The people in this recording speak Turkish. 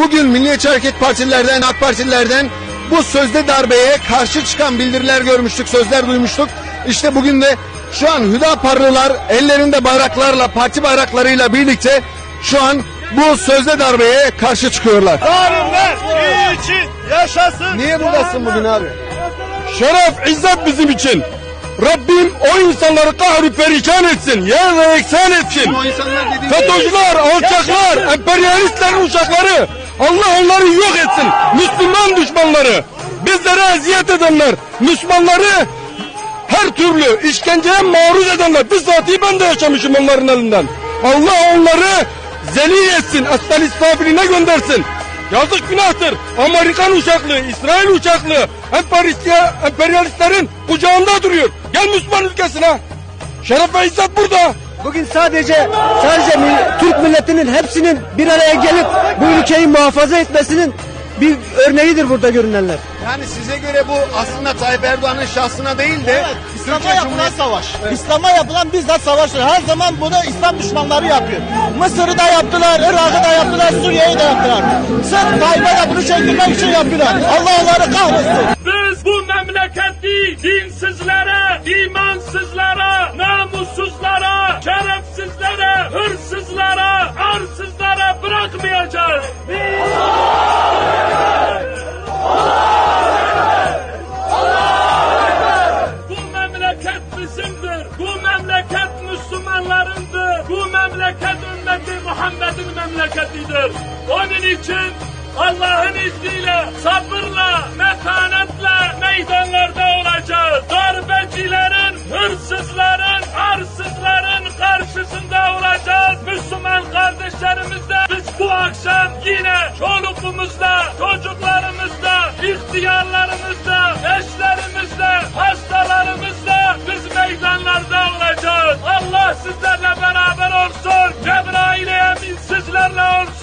Bugün Milliyetçi Hareket Partililerden, AK Partililerden bu sözde darbeye karşı çıkan bildiriler görmüştük, sözler duymuştuk. İşte bugün de şu an Hüdaparlılar ellerinde bayraklarla, parti bayraklarıyla birlikte şu an bu sözde darbeye karşı çıkıyorlar. İyi için yaşasın. Niye buradasın bugün abi? Şeref, izzet bizim için. Rabbim o insanları kahri perişan etsin, yerle eksen etsin. FETÖ'cüler, alçaklar, emperyalistlerin uşakları. Allah onları yok etsin. Müslüman düşmanları. Bizlere eziyet edenler, Müslümanları her türlü işkenceye maruz edenler. Bizzati ben de yaşamışım onların elinden. Allah onları zelil etsin, esfel istafiline göndersin. Yazık günahtır. Amerikan uçaklı, İsrail uçaklı, emperyalistler, emperyalistlerin kucağında duruyor. Gel Müslüman ülkesine. Şeref ve izzet burada. Bugün sadece sadece Türk milletinin hepsinin bir araya gelip bu ülkeyi muhafaza etmesinin bir örneğidir burada görünenler. Yani size göre bu aslında Tayyip Erdoğan'ın şahsına değil de İslam'a Türkiye yapılan Cumhuriyeti savaş. İslam'a yapılan bizzat savaştır. Her zaman bunu İslam düşmanları yapıyor. Mısır'ı da yaptılar, Irak'ı da yaptılar, Suriye'yi de yaptılar. Sırf Tayyip'e de bunu çektirmek için yapıyorlar. Allah onları kahretsin. Bırakmayacağız. Bu memleket bizimdir. Bu memleket Müslümanlarındır. Bu memleket Muhammed'in memleketidir. Onun için Allah'ın izniyle sabırla, metanetle akşam yine çolukumuzla, çocuklarımızla, ihtiyarlarımızla, eşlerimizle, hastalarımızla biz meydanlarda olacağız. Allah sizlerle beraber olsun. Cebrail-i Emin sizlerle olsun.